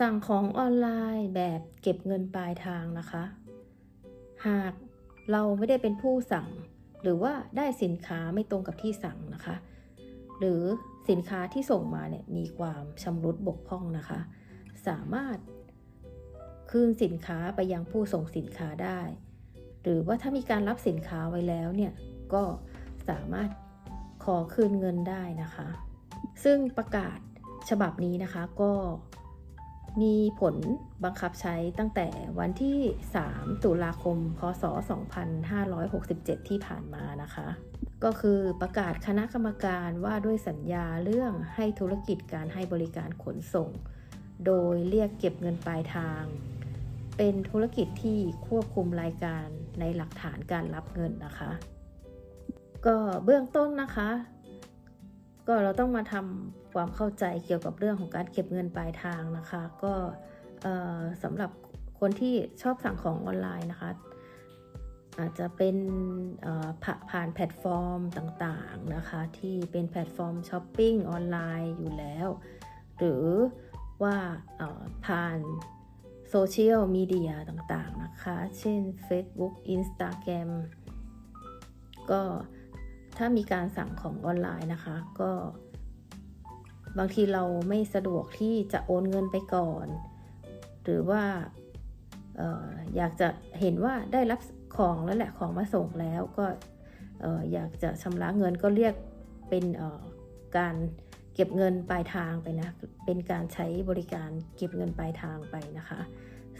สั่งของออนไลน์แบบเก็บเงินปลายทางนะคะ หากเราไม่ได้เป็นผู้สั่ง หรือว่าได้สินค้าไม่ตรงกับที่สั่งนะคะ หรือสินค้าที่ส่งมาเนี่ยมีความชำรุดบกพร่องนะคะ สามารถคืนสินค้าไปยังผู้ส่งสินค้าได้ หรือว่าถ้ามีการรับสินค้าไว้แล้วเนี่ยก็สามารถขอคืนเงินได้นะคะ ซึ่งประกาศฉบับนี้นะคะก็ มีผลบังคับใช้ตั้งแต่วันที่ 3 ตุลาคม พศ 2567 ที่ผ่านมานะคะ ก็คือประกาศคณะกรรมการว่าด้วยสัญญาเรื่องให้ธุรกิจการให้บริการขนส่ง โดยเรียกเก็บเงินปลายทาง เป็นธุรกิจที่ควบคุมรายการในหลักฐานการรับเงินนะคะ ก็เบื้องต้นนะคะ ก็เราต้องมาทำความเข้าใจเกี่ยวกับเรื่องของการเก็บเงินปลายทางนะคะ ก็สำหรับคนที่ชอบสั่งของออนไลน์นะคะ อาจจะเป็นผ่านแพลตฟอร์มต่างๆนะคะ ที่เป็นแพลตฟอร์มช้อปปิ้งออนไลน์อยู่แล้ว หรือว่าผ่านโซเชียลมีเดียต่างๆนะคะ เช่น Facebook Instagram ก็ ถ้ามีการสั่งของออนไลน์นะคะ ก็ บางทีเราไม่สะดวกที่จะโอนเงินไปก่อน หรือว่าอออยากจะเห็นว่าได้รับของแล้วแหละของมาส่งแล้วก็อออยากจะชำระเงินก็เรียกเป็นการเก็บเงินปลายทางไปนะ เป็นการใช้บริการเก็บเงินปลายทางไปนะคะ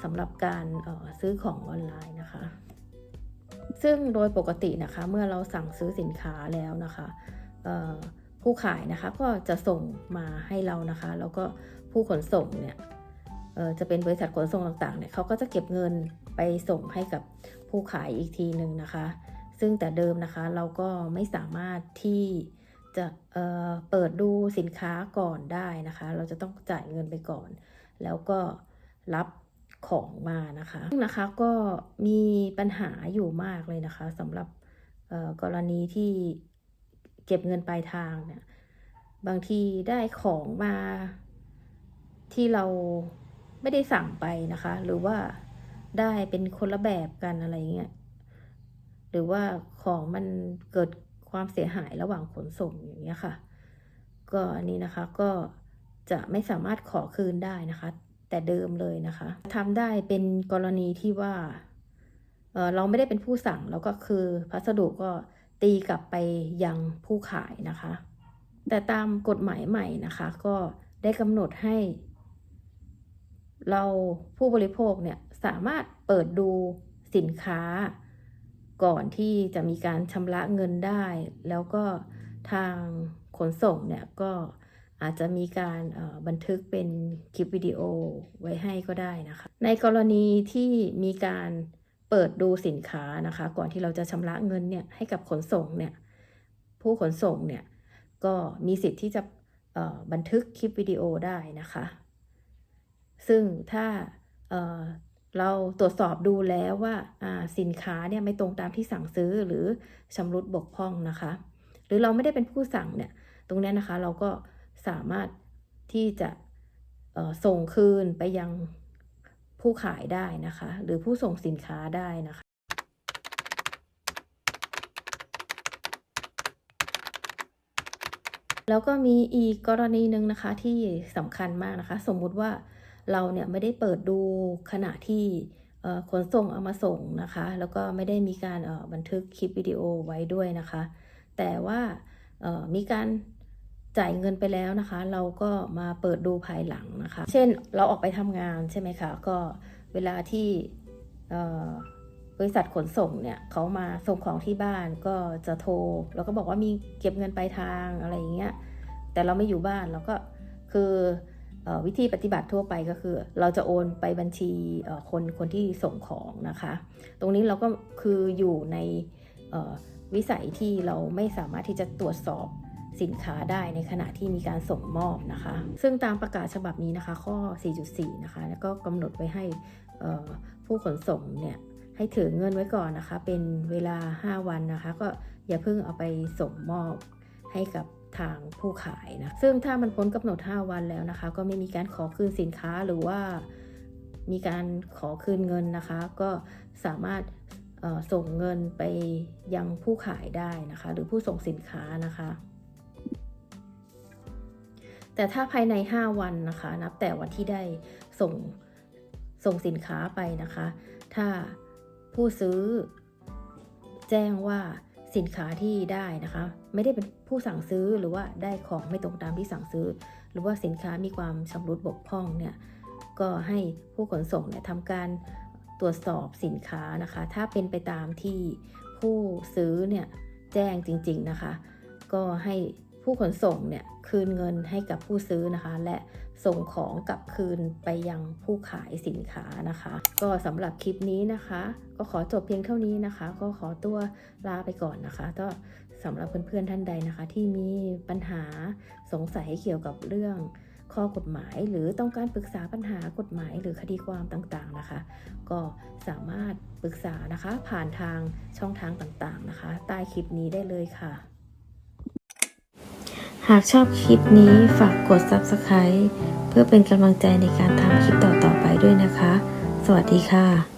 สำหรับการซื้อของออนไลน์นะคะ ซึ่งโดยปกตินะคะเมื่อเราสั่งซื้อสินค้าแล้วนะคะผู้ขายนะคะก็จะส่งมาให้เรานะคะ แล้วก็ผู้ขนส่งเนี่ยจะเป็นบริษัทขนส่งต่างๆเนี่ยเขาก็จะเก็บเงินไปส่งให้กับผู้ขายอีกทีหนึ่งนะคะ ซึ่งแต่เดิมนะคะเราก็ไม่สามารถที่จะเเปิดดูสินค้าก่อนได้นะคะ เราจะต้องจ่ายเงินไปก่อน แล้วก็รับ ของมานะคะซึ่งนะคะก็มีปัญหาอยู่มากเลยนะคะสำหรับกรณีที่เก็บเงินปลายทางเนี่ยบางทีได้ของมาที่เราไม่ได้สั่งไปนะคะ หรือว่าได้เป็นคนละแบบกันอะไรเงี้ยหรือว่าของมันเกิดความเสียหายระหว่างขนส่งอย่างเงี้ยค่ะ ก็อันนี้นะคะก็จะไม่สามารถขอคืนได้นะคะ แต่เดิมเลยนะคะทำได้เป็นกรณีที่ว่าเเราไม่ได้เป็นผู้สั่งแล้วก็คือพัสดุก็ตีกลับไปยังผู้ขายนะคะ แต่ตามกฎหมายใหม่นะคะ ก็ได้กำหนดให้ เราผู้บริโภคเนี่ยสามารถเปิดดูสินค้า ก่อนที่จะมีการชำระเงินได้ แล้วก็ทางขนส่งเนี่ยก็ อาจจะมีการบันทึกเป็นคลิปวิดีโอไว้ให้ก็ได้นะคะ ในกรณีที่มีการเปิดดูสินค้านะคะ ก่อนที่เราจะชำระเงินเนี่ยให้กับขนส่งเนี่ยผู้ขนส่งเนี่ยก็มีสิทธิ์ที่จะบันทึกคลิปวิดีโอได้นะคะ ซึ่งถ้าเเราตรวจสอบดูแล้วว่าสินค้าเนี่ยไม่ตรงตามที่สั่งซื้อหรือชำรุดบกพร่องนะคะ หรือเราไม่ได้เป็นผู้สั่งเนี่ยตรงนี้นะคะเราก็ สามารถที่จะส่งคืนไปยังผู้ขายได้นะคะ หรือผู้ส่งสินค้าได้นะคะแล้วก็มีอีกกรณีหนึ่งนะคะที่สำคัญมากนะคะ สมมุติว่าเราเนี่ยไม่ได้เปิดดูขณะที่ขนส่งเอามาส่งนะคะ แล้วก็ไม่ได้มีการบันทึกคลิปวิดีโอไว้ด้วยนะคะ แต่ว่ามีการ จ่ายเงินไปแล้วนะคะ เราก็มาเปิดดูภายหลังนะคะ เช่นเราออกไปทำงานใช่ไหมคะก็เวลาที่เอ่อบริษัทขนส่งเนี่ยเขามาส่งของที่บ้านก็จะโทร แล้วก็บอกว่ามีเก็บเงินปลายทางอะไรอย่างเงี้ยแต่เราไม่อยู่บ้านเราก็คืออวิธีปฏิบัติทั่วไปก็คือ เราจะโอนไปบัญชีคนคนที่ส่งของนะคะ ตรงนี้เราก็คืออยู่ในวิสัยที่เราไม่สามารถที่จะตรวจสอบ สินค้าได้ในขณะที่มีการส่งมอบนะคะ ซึ่งตามประกาศฉบับนี้นะคะ ข้อ 4.4 นะคะ แล้วก็กำหนดไว้ให้ผู้ขนส่งเนี่ยให้ถือเงินไว้ก่อนนะคะ เป็นเวลา 5 วันนะคะ ก็อย่าเพิ่งเอาไปส่งมอบให้กับทางผู้ขายนะ ซึ่งถ้ามันพ้นกำหนด 5 วันแล้วนะคะ ก็ไม่มีการขอคืนสินค้าหรือว่ามีการขอคืนเงินนะคะ ก็สามารถส่งเงินไปยังผู้ขายได้นะคะ หรือผู้ส่งสินค้านะคะ แต่ถ้าภายใน 5 วันนะคะ นับแต่วันที่ได้ส่งส่งสินค้าไปนะคะ ถ้าผู้ซื้อแจ้งว่าสินค้าที่ได้นะคะ ไม่ได้เป็นผู้สั่งซื้อหรือว่าได้ของไม่ตรงตามที่สั่งซื้อ หรือว่าสินค้ามีความชำรุดบกพร่องเนี่ยก็ให้ผู้ขนส่งเนี่ยทำการตรวจสอบสินค้านะคะ ถ้าเป็นไปตามที่ผู้ซื้อเนี่ยแจ้งจริง ๆนะคะ ก็ให้ ผู้ขนส่งเนี่ยคืนเงินให้กับผู้ซื้อนะคะ และส่งของกลับคืนไปยังผู้ขายสินค้านะคะ ก็สำหรับคลิปนี้นะคะ ก็ขอจบเพียงเท่านี้นะคะ ก็ขอตัวลาไปก่อนนะคะก็สำหรับเพื่อนๆท่านใดนะคะ ที่มีปัญหาสงสัยเกี่ยวกับเรื่องข้อกฎหมายหรือต้องการปรึกษาปัญหากฎหมายหรือคดีความต่างๆนะคะ ก็สามารถปรึกษานะคะผ่านทางช่องทางต่างๆนะคะ ใต้คลิปนี้ได้เลยค่ะ หากชอบคลิปนี้ฝากกด Subscribe เพื่อเป็นกำลังใจในการทำคลิปต่อๆไปด้วยนะคะ สวัสดีค่ะ